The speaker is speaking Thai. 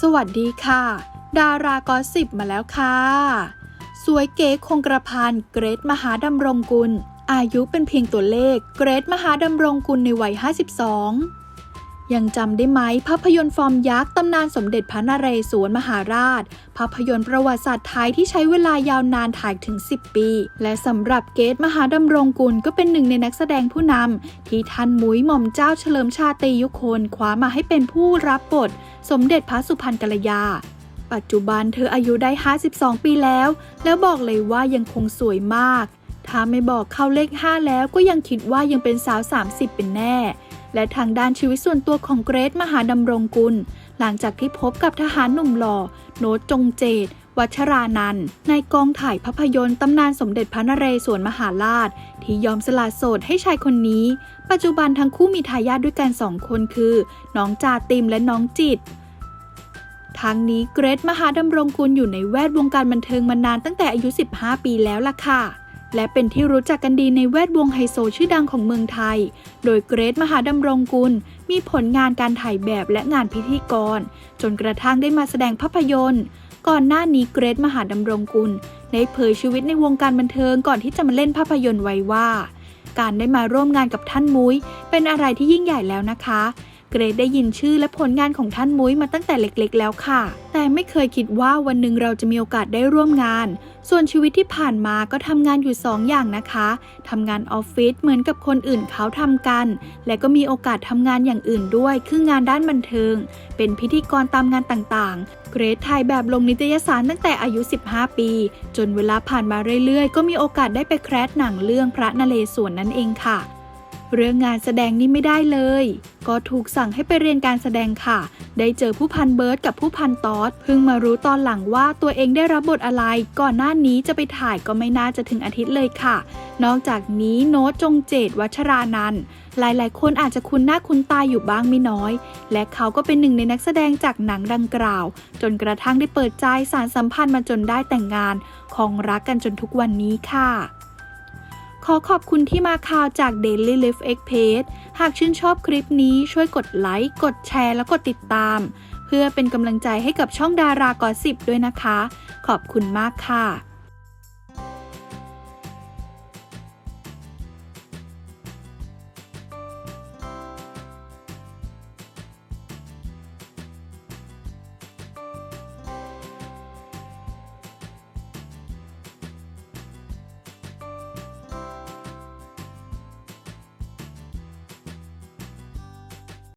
สวัสดีค่ะ ดารากอสิบมาแล้วค่ะ สวยเก๋คงกระพันเกรทมหาดำรงกุล อายุเป็นเพียงตัวเลข เกรทมหาดำรงกุลในวัย 52 ยังจำได้ไหมภาพยนตร์ฟอร์มยักษ์ตำนานสมเด็จพระนเรศวรมหาราช ภาพยนตร์ประวัติศาสตร์ไทยที่ใช้เวลายาวนานถ่ายถึง 10 ปี และสำหรับเกตมหาดำรงกุลก็เป็นหนึ่งในนักแสดงผู้นำที่ท่านมุ้ยหม่อมเจ้าเฉลิมชาตรียุคนคว้ามาให้เป็นผู้รับบท สมเด็จพระสุพรรณกัลยาปัจจุบันเธออายุได้ 52 ปีแล้ว แล้วบอกเลยว่ายังคงสวยมาก ถ้าไม่บอกเข้าเลข 5 แล้วก็ยังคิดว่ายังเป็นสาว 30 เป็นแน่ และทางด้านชีวิตส่วนตัวของเกรทมหาดำรงกุล หลังจากที่พบกับทหารหนุ่มหล่อ โนตจงเจต วัชรานันในกองถ่ายภาพยนตร์ตำนานสมเด็จพระนเรศวรมหาราช ที่ยอมสละโสดให้ชายคนนี้ ปัจจุบันทั้งคู่มีทายาทด้วยกันสองคนคือ น้องจาติมและน้องจิตทั้งนี้เกรทมหาดำรงกุลอยู่ในแวดวงการบันเทิงมานานตั้งแต่อายุ 15 ปีแล้วล่ะค่ะ และเป็นที่รู้จักกันดีในแวดวงไฮโซชื่อดังของเมืองไทย โดยเกรทมหาดำรงกุล มีผลงานการถ่ายแบบและงานพิธีกร จนกระทั่งได้มาแสดงภาพยนตร์ ก่อนหน้านี้เกรทมหาดำรงกุลได้เผยชีวิตในวงการบันเทิงก่อนที่จะมาเล่นภาพยนตร์ไว้ว่า การได้มาร่วมงานกับท่านมุ้ย เป็นอะไรที่ยิ่งใหญ่แล้วนะคะ เกรดได้ยินชื่อและผลงานของท่านมุ้ยมาตั้งแต่เล็กๆ แล้วค่ะ แต่ไม่เคยคิดว่าวันหนึ่งเราจะมีโอกาสได้ร่วมงาน ส่วนชีวิตที่ผ่านมาก็ทำงานอยู่2ออย่างนะคะทำงานออฟฟิศเหมือนกับคนอื่นเขาทำกัน และก็มีโอกาสทำงานอย่างอื่นด้วย คืองานด้านบันเทิง เป็นพิธีกรตามงานต่างๆ เกรดถ่ายแบบลงนิตยสารตั้งแต่อายุ 15 ปี จนเวลาผ่านมาเรื่อยๆ ก็มีโอกาสได้ไปแครสหนังเรื่องพระนเรศวรนั่นเองค่ะ เรื่องงานแสดงนี่ไม่ได้เลย ก็ถูกสั่งให้ไปเรียนการแสดงค่ะ ได้เจอผู้พันเบิร์ดกับผู้พันตอสเพิ่งมารู้ตอนหลังว่าตัวเองได้รับบทอะไร ก่อนหน้านี้จะไปถ่ายก็ไม่น่าจะถึงอาทิตย์เลยค่ะ นอกจากนี้โน้ตจงเจตวัชรานันหลายๆ คนอาจจะคุ้นหน้าคุ้นตาอยู่บ้างไม่น้อย และเขาก็เป็นหนึ่งในนักแสดงจากหนังดังกล่าว จนกระทั่งได้เปิดใจสารสัมพันธ์มาจนได้แต่งงาน ของรักกันจนทุกวันนี้ค่ะ ขอขอบคุณที่มาข่าวจาก Daily Life X Page หากชื่นชอบคลิปนี้ช่วยกดไลค์ กดแชร์ และกดติดตาม เพื่อเป็นกำลังใจให้กับช่องดารากอสิบด้วยนะคะ ขอบคุณมากค่ะ